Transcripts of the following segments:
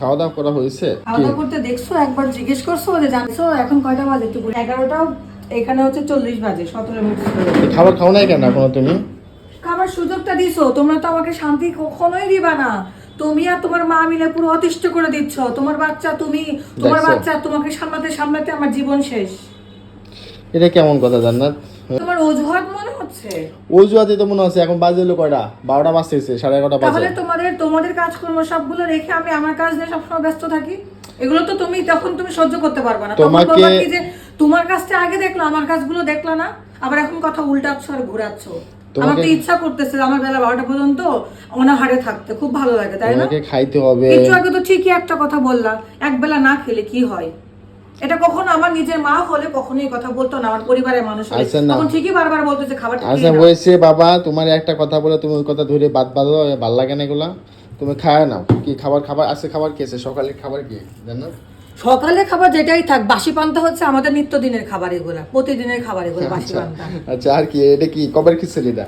খাওয়া দাওয়া করা হয়েছে? খাওয়া দাওয়া করতে দেখছ একবার জিজ্ঞেস করছ যে জানছো এখন কয়টা বাজে? একটু এগারোটাও এখানে হচ্ছে চল্লিশ বাজে সতেরো মিনিট খাবার খাও নাই কেন এখনও তুমি? খাবার সুযোগটা দিছো তোমরা তো আমাকে শান্তি কখনোই দিবা না। তুমি আর তোমার মা মিলে পুরো অতিষ্ঠ করে দিচ্ছ। তোমার বাচ্চা তুমি তোমার বাচ্চা তোমাকে সামলাতে সামলাতে আমার জীবন শেষ। এটা কেমন কথা জান্নাত? তোমার অজুহাত মনে হচ্ছে? অজুহাতে তো মনে হচ্ছে এখন বাজে হলো কয়টা? বারোটা বাজতেছে সাড়ে এগারোটা বাজে। তাহলে তোমাদের তোমাদের কাজকর্ম সবগুলো রেখে আমি আমার কাজ নিয়ে সবসময় ব্যস্ত থাকি। এগুলো তো তুমি তখন তুমি সহ্য করতে পারবে না। তোমাকে- যে তোমার কাজটা আগে দেখল আমার কাজগুলো দেখলা না আবার এখন কথা উল্টাচ্ছ আর ঘোরাচ্ছ। আমার তো ইচ্ছা করতেছে আমার বেলা বারোটা পর্যন্ত অনাহারে থাকতে খুব ভালো লাগে তাই না? খাইতে হবে। একটু আগে তো ঠিকই একটা কথা বললা এক বেলা না খেলে কি হয়? এটা কখনো আমার নিজের মা হলে কখনোই কথা বলতো না আমার পরিবারের মানুষ আচ্ছা, না। তখন ঠিকই বারবার বলতো যে খাবারটা আচ্ছা। হয়েছে বাবা তোমার একটা কথা বলে তুমি ওই কথা ধরে বাদ বাদ ভালো লাগে না এগুলা। তুমি খায় নাও। কি খাবার খাবার আজকে খাবার খেয়েছে সকালে খাবার কি? জানো? সকালে খাবার যেটাই থাক বাসি পান্তা হচ্ছে আমাদের নিত্যদিনের খাবার এগুলা প্রতিদিনের খাবার এগুলো বাসি পান্তা। আচ্ছা আর কি এটা কি কবের খিচুড়ি এটা?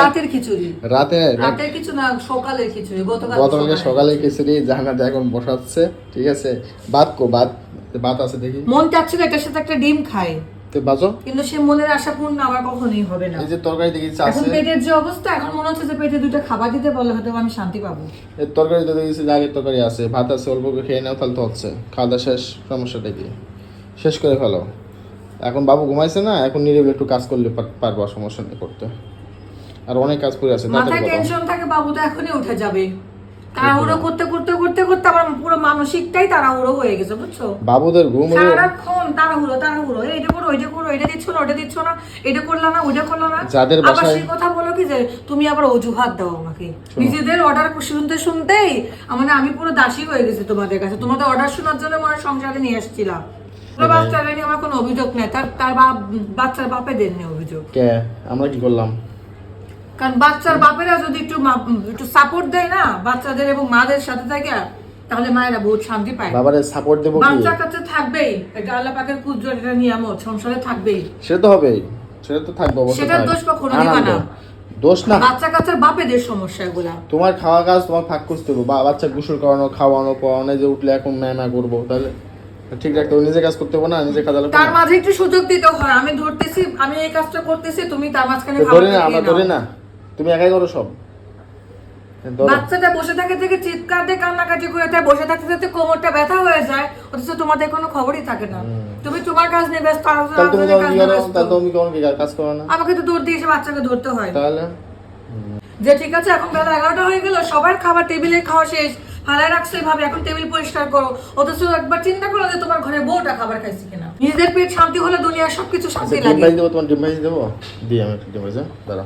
রাতের খিচুড়ি। রাতে রাতের কিছু না সকালের খিচুড়ি গতকাল গতকালকে সকালে। খিচুড়ি জাহানাতে এখন বসাচ্ছে ঠিক আছে? বাদ কো ভাত ভাত আছে দেখি। মন চাচ্ছিল এটার সাথে একটা ডিম খাই। তো বাজো কিন্তু সে মনের আশা পূর্ণ আমার কখনোই হবে না। এই যে তরকারি দেখি এখন পেটের যে অবস্থা এখন মনে হচ্ছে যে পেটে দুটো খাবার দিতে পারলে হয়তো আমি শান্তি পাবো। এই তরকারি তো দেখেছি যে আগের তরকারি আছে ভাত আছে অল্প করে খেয়ে নাও তাহলে তো হচ্ছে। খাওয়া দাওয়া শেষ সমস্যাটা কি? শেষ করে ফেলো। এখন বাবু ঘুমাইছে না এখন নিরিবিলি একটু কাজ করলে পার- পারবা সমস্যা নেই করতে। আর অনেক কাজ করে আছে মাথায় টেনশন থাকে বাবু তো এখনই উঠে যাবে। তাড়াহুড়ো করতে করতে করতে করতে আমার পুরো মানসিকটাই তাড়াহুড়ো হয়ে গেছে বুঝছ? বাবুদের ঘুম সারাক্ষণ তাড়াহুড়ো তাড়াহুড়ো। এইটা করো ওইটা করো এটা দিচ্ছ না ওটা দিচ্ছ না এটা করলা না ওইটা করলা না। যাদের আবার সেই কথা বলো কি যে তুমি আবার অজুহাত দাও আমাকে। নিজেদের অর্ডার শুনতে শুনতেই মানে আমি পুরো দাসী হয়ে গেছি তোমাদের কাছে। তোমাদের অর্ডার শোনার জন্য মনে সংসারে নিয়ে বাচ্চারা নিয়ে আমার কোনো অভিযোগ নেই। তার তার বাপ বাচ্চার বাপে দেননি অভিযোগ। কে? আমরা কি করলাম? কারণ বাচ্চার বাপেরা যদি একটু একটু সাপোর্ট দেয় না বাচ্চাদের এবং মাদের সাথে থাকে তাহলে মায়েরা বহুত শান্তি পায়। বাবারে সাপোর্ট দেবো বাচ্চা কাচ্চা থাকবেই। এটা আল্লাহ পাকের কুদ্র এটা নিয়ামত সংসারে থাকবেই। সেটা তো হবেই। সেটা তো থাকবে অবশ্যই থাকবে। দোষ কখনো দিবা না। দোষ না। বাচ্চা কাচ্চার বাপেদের সমস্যা এগুলা। তোমার খাওয়া কাজ তোমার ফাঁক করতে হবে। বাচ্চা গোসল করানো খাওয়ানো পড়ানো যে উঠলে এখন ম্যামা করব তাহলে ঠিক রাখতে হবে। নিজে কাজ করতে হবে না নিজে কাজ তার মাঝে একটু সুযোগ দিতে হয়। আমি ধরতেছি আমি এই কাজটা করতেছি তুমি তার মাঝখানে ধরে না আমরা ধরে না। তুমি একাই করো সব। বাচ্চাটা বসে থাকে থেকে চিৎকার দিয়ে কান্নাকাটি করে তাই বসে থাকতে থাকতে কোমরটা ব্যথা হয়ে যায় অথচ তোমাদের কোনো খবরই থাকে না। তুমি তোমার কাজ নিয়ে ব্যস্ত তাহলে তুমি তাহলে তুমি কাজ করো না। আমাকে তো দৌড় দিয়ে এসে বাচ্চাকে ধরতে হয়। তাহলে? যে ঠিক আছে এখন বেলা এগারোটা হয়ে গেল সবার খাবার টেবিলে খাওয়া শেষ। ফালায় রাখছো এভাবে এখন টেবিল পরিষ্কার করো। অথচ একবার চিন্তা করো যে তোমার ঘরে বউটা খাবার খাইছে কিনা। নিজেদের পেট শান্তি হলে দুনিয়ার সবকিছু আচ্ছা শান্তি ডিম ভাজি দেবো তোমার ডিম ভাজি দেবো? দিই আমি ডিম ভাজি দাঁড়া